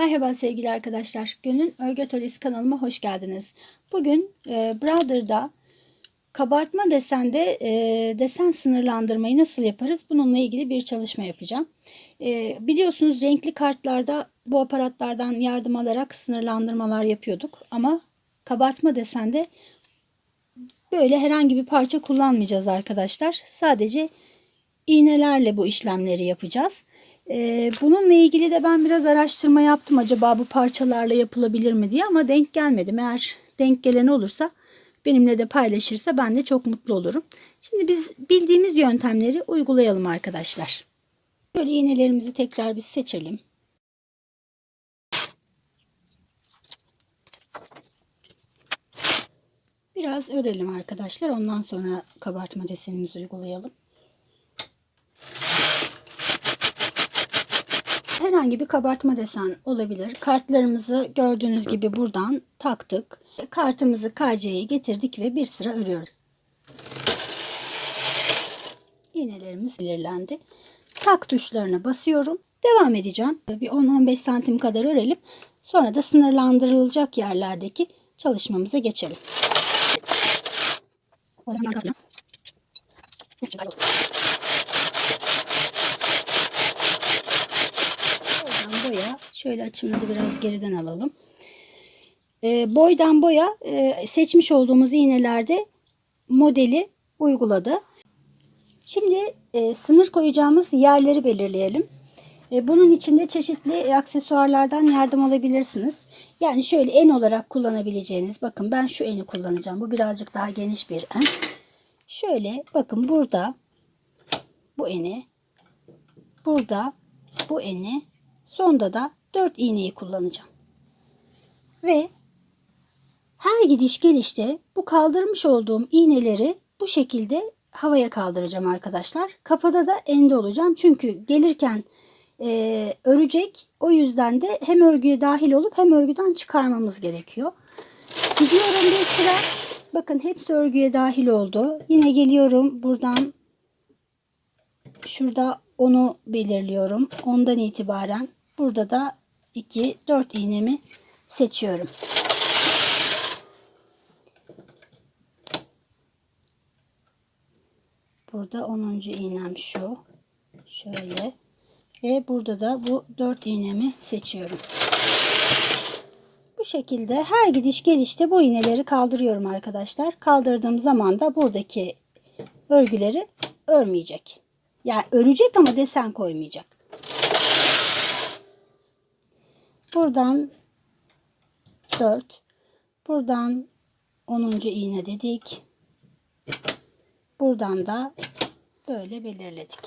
Merhaba sevgili arkadaşlar. Gönül Örgü Atölyesi kanalıma hoş geldiniz. Bugün e, Brother'da kabartma desende e, desen sınırlandırmayı nasıl yaparız? Bununla ilgili bir çalışma yapacağım. E, biliyorsunuz renkli kartlarda bu aparatlardan yardım alarak sınırlandırmalar yapıyorduk. Ama kabartma desende böyle herhangi bir parça kullanmayacağız arkadaşlar. Sadece iğnelerle bu işlemleri yapacağız. Ee, bununla ilgili de ben biraz araştırma yaptım acaba bu parçalarla yapılabilir mi diye ama denk gelmedim. Eğer denk gelen olursa benimle de paylaşırsa ben de çok mutlu olurum. Şimdi biz bildiğimiz yöntemleri uygulayalım arkadaşlar. Böyle iğnelerimizi tekrar bir seçelim. Biraz örelim arkadaşlar. Ondan sonra kabartma desenimizi uygulayalım. Herhangi bir kabartma desen olabilir. Kartlarımızı gördüğünüz gibi buradan taktık. Kartımızı KC'ye getirdik ve bir sıra örüyoruz. İğnelerimiz belirlendi. Tak tuşlarına basıyorum. Devam edeceğim. Bir 10-15 santim kadar örelim. Sonra da sınırlandırılacak yerlerdeki çalışmamıza geçelim. boya. Şöyle açımızı biraz geriden alalım. E, boydan boya e, seçmiş olduğumuz iğnelerde modeli uyguladı. Şimdi e, sınır koyacağımız yerleri belirleyelim. E, bunun için de çeşitli aksesuarlardan yardım alabilirsiniz. Yani şöyle en olarak kullanabileceğiniz bakın ben şu eni kullanacağım. Bu birazcık daha geniş bir en. Şöyle bakın burada bu eni burada bu eni Sonda da 4 iğneyi kullanacağım. Ve her gidiş gelişte bu kaldırmış olduğum iğneleri bu şekilde havaya kaldıracağım arkadaşlar. Kafada da ende olacağım. Çünkü gelirken e, örecek. O yüzden de hem örgüye dahil olup hem örgüden çıkarmamız gerekiyor. Gidiyorum bir sıra. Bakın hepsi örgüye dahil oldu. Yine geliyorum buradan. Şurada onu belirliyorum. Ondan itibaren Burada da 2 4 iğnemi seçiyorum. Burada 10. iğnem şu. Şöyle. Ve burada da bu 4 iğnemi seçiyorum. Bu şekilde her gidiş gelişte bu iğneleri kaldırıyorum arkadaşlar. Kaldırdığım zaman da buradaki örgüleri örmeyecek. Yani örecek ama desen koymayacak. Buradan 4. Buradan 10. iğne dedik. Buradan da böyle belirledik.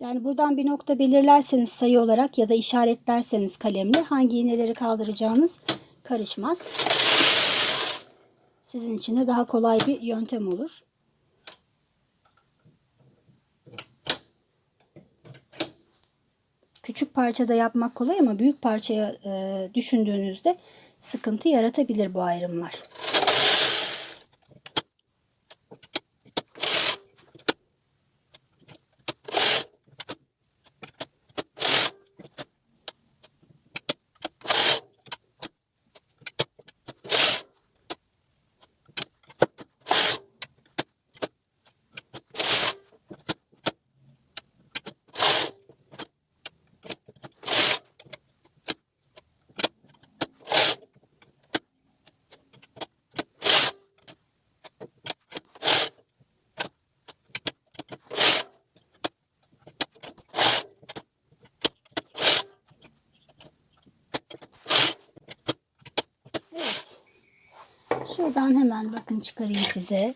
Yani buradan bir nokta belirlerseniz sayı olarak ya da işaretlerseniz kalemle hangi iğneleri kaldıracağınız karışmaz. Sizin için de daha kolay bir yöntem olur. Küçük parçada yapmak kolay ama büyük parçaya e, düşündüğünüzde sıkıntı yaratabilir bu ayrımlar. Şuradan hemen bakın çıkarayım size.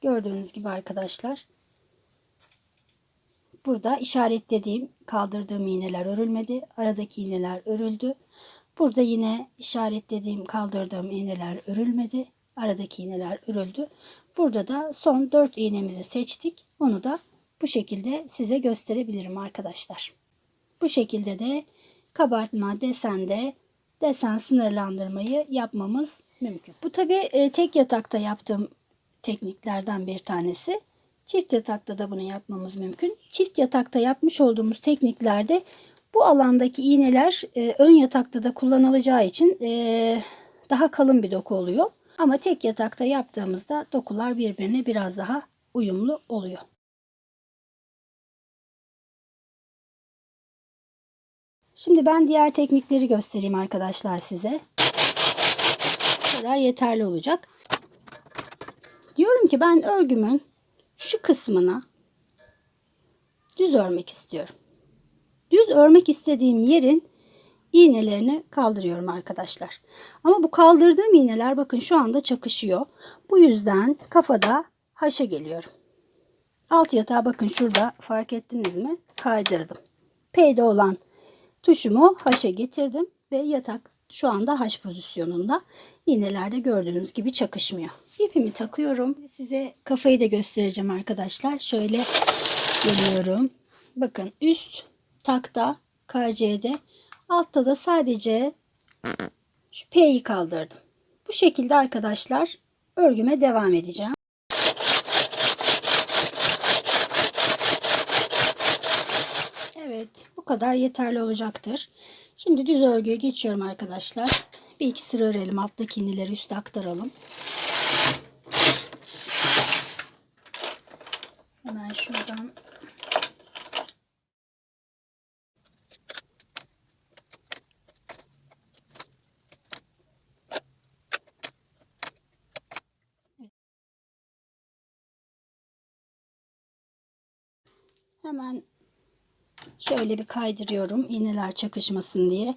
Gördüğünüz gibi arkadaşlar. Burada işaretlediğim kaldırdığım iğneler örülmedi. Aradaki iğneler örüldü. Burada yine işaretlediğim kaldırdığım iğneler örülmedi. Aradaki iğneler örüldü. Burada da son 4 iğnemizi seçtik. Onu da bu şekilde size gösterebilirim arkadaşlar. Bu şekilde de kabartma desende desen sınırlandırmayı yapmamız mümkün. Bu tabii e, tek yatakta yaptığım tekniklerden bir tanesi. Çift yatakta da bunu yapmamız mümkün. Çift yatakta yapmış olduğumuz tekniklerde bu alandaki iğneler e, ön yatakta da kullanılacağı için e, daha kalın bir doku oluyor. Ama tek yatakta yaptığımızda dokular birbirine biraz daha uyumlu oluyor. Şimdi ben diğer teknikleri göstereyim arkadaşlar size. Bu kadar yeterli olacak. Diyorum ki ben örgümün şu kısmına düz örmek istiyorum. Düz örmek istediğim yerin iğnelerini kaldırıyorum arkadaşlar. Ama bu kaldırdığım iğneler bakın şu anda çakışıyor. Bu yüzden kafada haşa geliyorum. Alt yatağı bakın şurada fark ettiniz mi? Kaydırdım. P'de olan tuşumu haşa getirdim ve yatak şu anda haş pozisyonunda. İğnelerde gördüğünüz gibi çakışmıyor. İpimi takıyorum. Size kafayı da göstereceğim arkadaşlar. Şöyle geliyorum. Bakın üst takta KC'de altta da sadece şu P'yi kaldırdım. Bu şekilde arkadaşlar örgüme devam edeceğim. Evet bu kadar yeterli olacaktır. Şimdi düz örgüye geçiyorum arkadaşlar. Bir iki sıra örelim. Alttaki inileri üste aktaralım. Hemen şuradan hemen şöyle bir kaydırıyorum iğneler çakışmasın diye.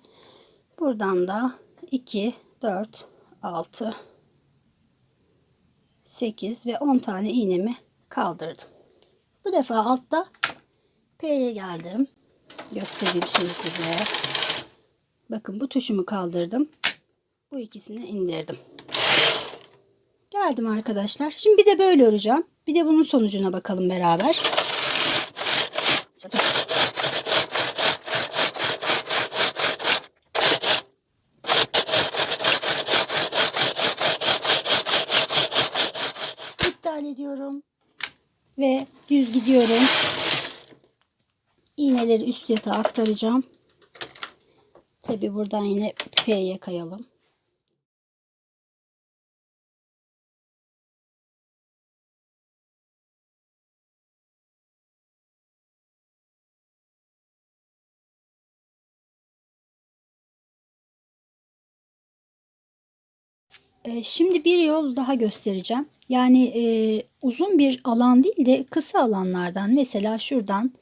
Buradan da 2, 4, 6, 8 ve 10 tane iğnemi kaldırdım. Bu defa altta P'ye geldim. Göstereyim şimdi size. Bakın bu tuşumu kaldırdım. Bu ikisini indirdim. Geldim arkadaşlar. Şimdi bir de böyle öreceğim. Bir de bunun sonucuna bakalım beraber. iptal ediyorum. Ve düz gidiyorum. İğneleri üst yatağa aktaracağım. Tabi buradan yine P'ye kayalım. Şimdi bir yol daha göstereceğim. Yani e, uzun bir alan değil de kısa alanlardan mesela şuradan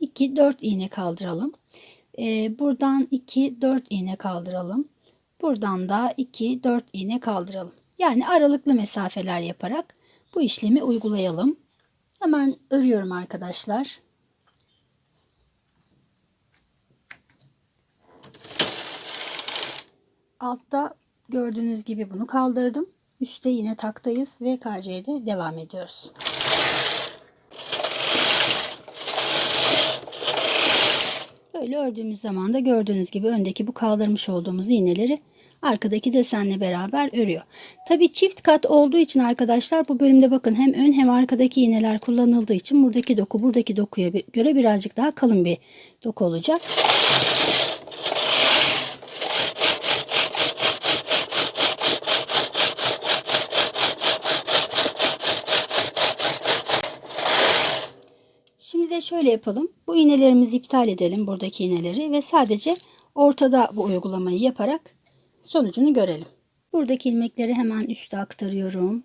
2-4 iğne kaldıralım. E, buradan 2-4 iğne kaldıralım. Buradan da 2-4 iğne kaldıralım. Yani aralıklı mesafeler yaparak bu işlemi uygulayalım. Hemen örüyorum arkadaşlar. Altta gördüğünüz gibi bunu kaldırdım. Üste yine taktayız ve KC'de devam ediyoruz. Böyle ördüğümüz zaman da gördüğünüz gibi öndeki bu kaldırmış olduğumuz iğneleri arkadaki desenle beraber örüyor. Tabi çift kat olduğu için arkadaşlar bu bölümde bakın hem ön hem arkadaki iğneler kullanıldığı için buradaki doku buradaki dokuya göre birazcık daha kalın bir doku olacak. Şimdi şöyle yapalım. Bu iğnelerimizi iptal edelim buradaki iğneleri ve sadece ortada bu uygulamayı yaparak sonucunu görelim. Buradaki ilmekleri hemen üste aktarıyorum.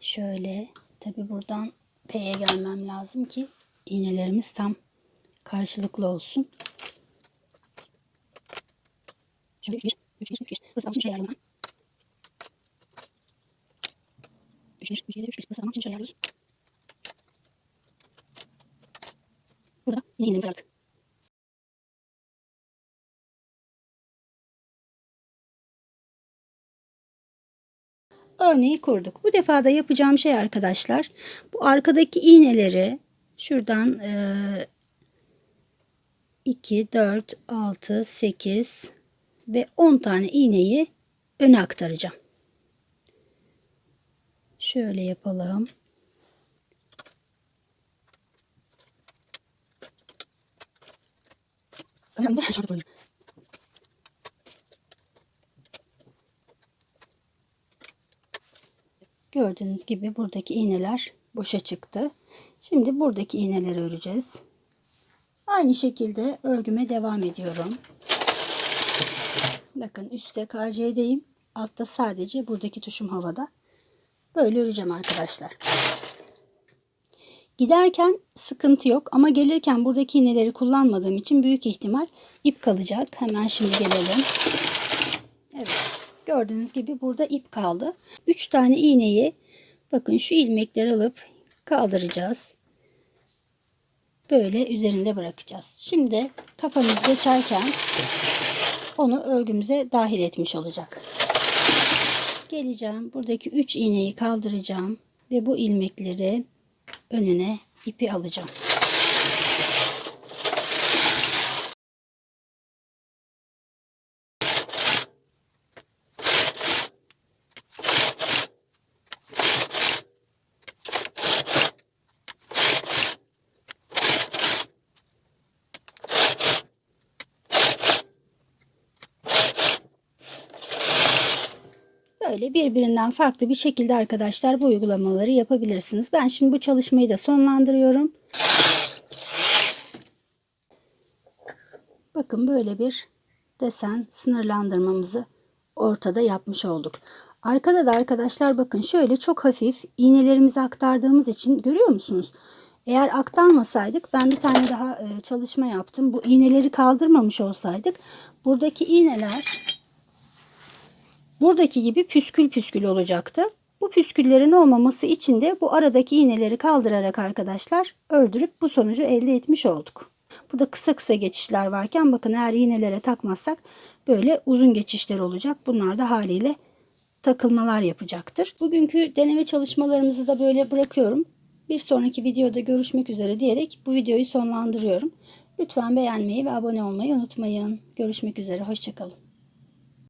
Şöyle tabi buradan P'ye gelmem lazım ki iğnelerimiz tam karşılıklı olsun. Şöyle 3 1 3 1 3 1 hızlanmak için şey ayarlayalım. 3 1 3 7 3 1 hızlanmak için şey ayarlıyoruz. Burada yine iğnemizi. Örneği kurduk. Bu defa da yapacağım şey arkadaşlar. Bu arkadaki iğneleri şuradan e, 2, 4, 6, 8 ve 10 tane iğneyi öne aktaracağım. Şöyle yapalım. Gördüğünüz gibi buradaki iğneler boşa çıktı. Şimdi buradaki iğneleri öreceğiz. Aynı şekilde örgüme devam ediyorum. Bakın üstte KC'deyim. Altta sadece buradaki tuşum havada. Böyle öreceğim arkadaşlar. Giderken sıkıntı yok ama gelirken buradaki iğneleri kullanmadığım için büyük ihtimal ip kalacak. Hemen şimdi gelelim. Evet. Gördüğünüz gibi burada ip kaldı. 3 tane iğneyi bakın şu ilmekleri alıp kaldıracağız. Böyle üzerinde bırakacağız. Şimdi kafamız geçerken onu örgümüze dahil etmiş olacak. Geleceğim. Buradaki 3 iğneyi kaldıracağım ve bu ilmekleri önüne ipi alacağım. Böyle birbirinden farklı bir şekilde arkadaşlar bu uygulamaları yapabilirsiniz. Ben şimdi bu çalışmayı da sonlandırıyorum. Bakın böyle bir desen sınırlandırmamızı ortada yapmış olduk. Arkada da arkadaşlar bakın şöyle çok hafif iğnelerimizi aktardığımız için görüyor musunuz? Eğer aktarmasaydık ben bir tane daha e, çalışma yaptım. Bu iğneleri kaldırmamış olsaydık buradaki iğneler buradaki gibi püskül püskül olacaktı. Bu püsküllerin olmaması için de bu aradaki iğneleri kaldırarak arkadaşlar ördürüp bu sonucu elde etmiş olduk. Burada kısa kısa geçişler varken bakın eğer iğnelere takmazsak böyle uzun geçişler olacak. Bunlar da haliyle takılmalar yapacaktır. Bugünkü deneme çalışmalarımızı da böyle bırakıyorum. Bir sonraki videoda görüşmek üzere diyerek bu videoyu sonlandırıyorum. Lütfen beğenmeyi ve abone olmayı unutmayın. Görüşmek üzere. Hoşçakalın.